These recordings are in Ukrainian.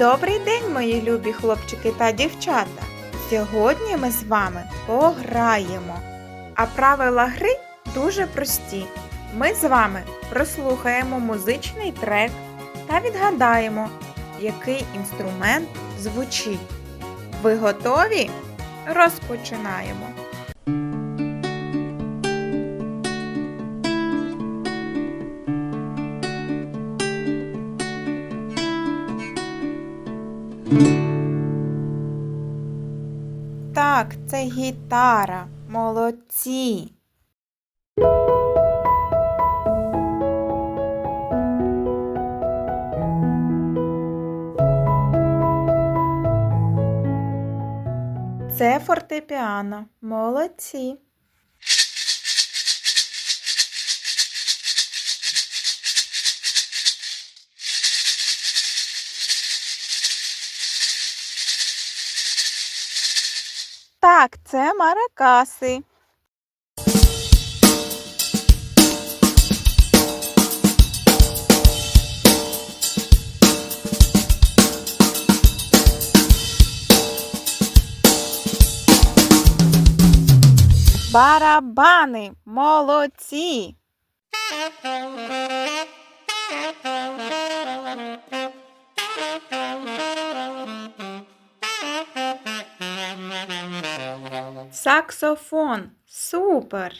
Добрий день, мої любі хлопчики та дівчата! Сьогодні ми з вами пограємо. А правила гри дуже прості. Ми з вами прослухаємо музичний трек та відгадаємо, який інструмент звучить. Ви готові? Розпочинаємо. Так, це гітара. Молодці. Це фортепіано. Молодці. Так, це маракаси. Барабани. Молодці. Саксофон. Супер.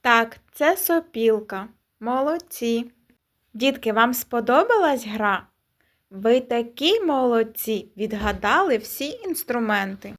Так, це сопілка. Молодці. Дітки, вам сподобалась гра? Ви такі молодці, відгадали всі інструменти.